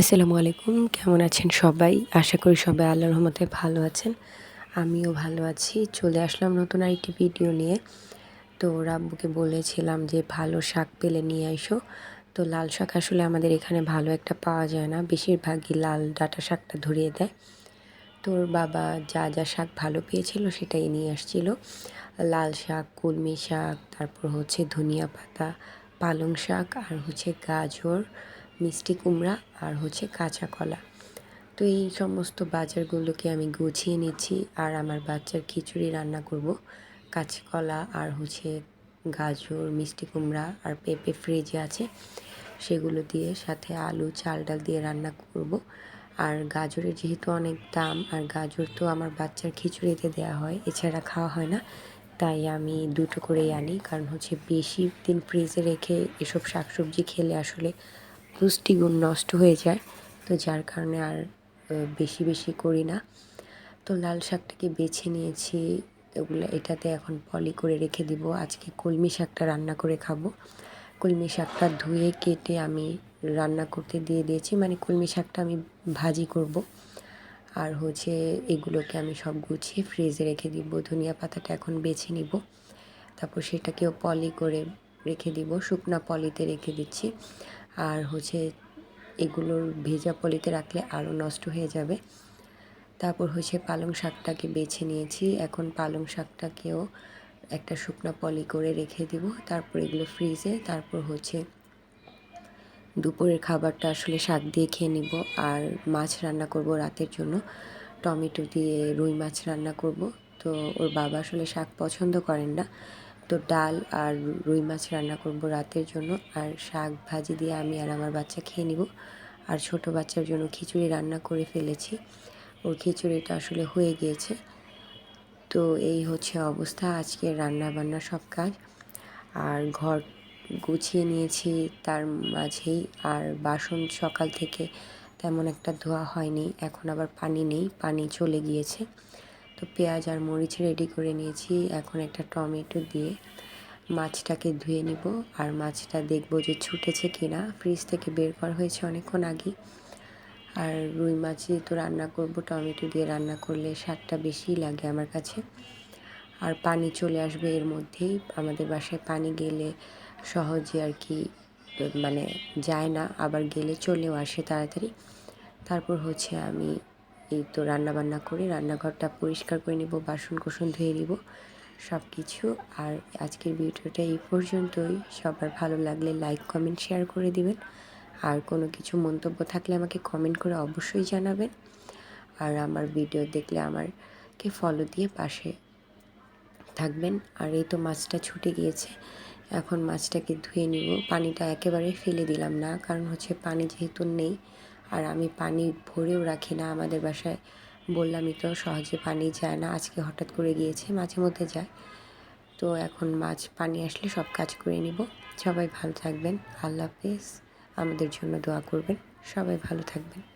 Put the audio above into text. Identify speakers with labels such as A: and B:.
A: আসসালামু আলাইকুম, কেমন আছেন সবাই? আশা করি সবাই আল্লাহর রহমতে ভালো আছেন। আমিও ভালো আছি। চলে আসলাম নতুন আরেকটি ভিডিও নিয়ে। তো রাব্বুকে বলেছিলাম যে, ভালো শাক পেলে নিয়ে আইসো। তো লাল শাক আসলে আমাদের এখানে ভালো একটা পাওয়া যায় না। বেশিরভাগই লাল ডাটা শাকটা ধরিয়ে দেয়। তোর বাবা যা যা শাক ভালো পেয়েছিল সেটাই নিয়ে আসছিল। লাল শাক, কলমি শাক, তারপর হচ্ছে ধনিয়া পাতা, পালং শাক, আর হচ্ছে গাজর। মিষ্টি কুমড়া আর হচ্ছে কাঁচা কলা। তো এই সমস্ত বাজারগুলোকে আমি গুছিয়ে নিচ্ছি আর আমার বাচ্চার খিচুড়ি রান্না করব। কাঁচা কলা আর হচ্ছে গাজর, মিষ্টি কুমড়া আর পেঁপে ফ্রিজে আছে, সেগুলো দিয়ে সাথে আলু, চাল ডাল দিয়ে রান্না করব। আর গাজরের যেহেতু অনেক দাম, আর গাজর তো আমার বাচ্চার খিচুড়িতে দেওয়া হয়, এছাড়া খাওয়া হয় না, তাই আমি দুটো করেই আনি। কারণ হচ্ছে বেশি দিন ফ্রিজে রেখে এসব শাকসবজি খেলে আসলে পুষ্টিগুণ নষ্ট হয়ে যায়। তো যার কারণে আর বেশি বেশি করি না। তো লাল শাকটাকে বেছে নিয়েছি। ওগুলো এটাতে এখন পলি করে রেখে দিব। আজকে কলমি শাকটা রান্না করে খাব। কলমি শাকটা ধুয়ে কেটে আমি রান্না করতে দিয়ে দিয়েছি। মানে কলমি শাকটা আমি ভাজি করব। আর হচ্ছে এগুলোকে আমি সব গুছিয়ে ফ্রিজে রেখে দিব। ধনিয়া পাতাটা এখন বেছে নিব। তারপর সেটাকেও পলি করে রেখে দিব। শুকনা পলিতে রেখে দিচ্ছি। আর হচ্ছে এগুলোর ভেজা পলিতে রাখলে আরও নষ্ট হয়ে যাবে। তারপর হচ্ছে পালং শাকটাকে বেছে নিয়েছি। এখন পালং শাকটাকেও একটা শুকনো পলি করে রেখে দিব। তারপর এগুলো ফ্রিজে তারপর হচ্ছে দুপুরের খাবারটা আসলে শাক দিয়ে খেয়ে নিব। আর মাছ রান্না করব রাতের জন্য। টমেটো দিয়ে রুই মাছ রান্না করব। তো ওর বাবা আসলে শাক পছন্দ করেন না। তো ডাল আর রুই মাছ রান্না করব রাতের জন্য। আর শাক ভাজি দিয়ে আমি আর আমার বাচ্চা খেয়ে নিব। আর ছোট বাচ্চার জন্য খিচুড়ি রান্না করে ফেলেছি। ওর খিচুড়িটা আসলে হয়ে গিয়েছে। তো এই হচ্ছে অবস্থা। আজকে রান্না বান্না সব কাজ। আর ঘর গুছিয়ে নিয়েছি তার মাঝেই। আর বাসন সকাল থেকে তেমন একটা ধোয়া হয়নি। এখন আবার পানি নেই। পানি চলে গিয়েছে। তো পেঁয়াজ আর মরিচ রেডি করে নিয়েছি। এখন একটা টমেটো দিয়ে মাছটাকে ধুয়ে নিব আর মাছটা দেখব যে ছুটেছে কিনা। ফ্রিজ থেকে বের করা হয়েছে অনেকক্ষণ আগে। আর রুই মাছ তো রান্না করব, টমেটো দিয়ে রান্না করলে স্বাদটা বেশিই লাগে আমার কাছে। আর পানি চলে আসবে এর মধ্যেই। আমাদের বাসায় পানি গেলে সহজে আর কি মানে যায় না। আবার গেলে চলেও আসে তাড়াতাড়ি। তারপর হচ্ছে আমি এই তো রান্না বান্না করে রান্নাঘরটা পরিষ্কার করে নিব বাসন কোসন ধুয়ে নিব সব কিছু আর আজকের ভিডিওটা এই পর্যন্তই। সবার ভালো লাগলে লাইক কমেন্ট শেয়ার করে দিবেন। আর কোনো কিছু মন্তব্য থাকলে আমাকে কমেন্ট করে অবশ্যই জানাবেন। আর আমার ভিডিও দেখলে আমারকে ফলো দিয়ে পাশে থাকবেন। আর এই তো মাছটা ছুটে গিয়েছে। এখন মাছটাকে ধুয়ে নিব। পানিটা একেবারে ফেলে দিলাম না, কারণ হচ্ছে পানি যেহেতু নেই আর আমি পানি ভরেও রাখি না আমাদের বাসায়। বললামই তো, সহজে পানি যায় না। আজকে হঠাৎ করে গিয়েছে, মাঝে মধ্যে যায়। তো এখন মাছ, পানি আসলে সব কাজ করে নিব। সবাই ভালো থাকবেন। আল্লাহ হাফিজ। আমাদের জন্য দোয়া করবেন। সবাই ভালো থাকবেন।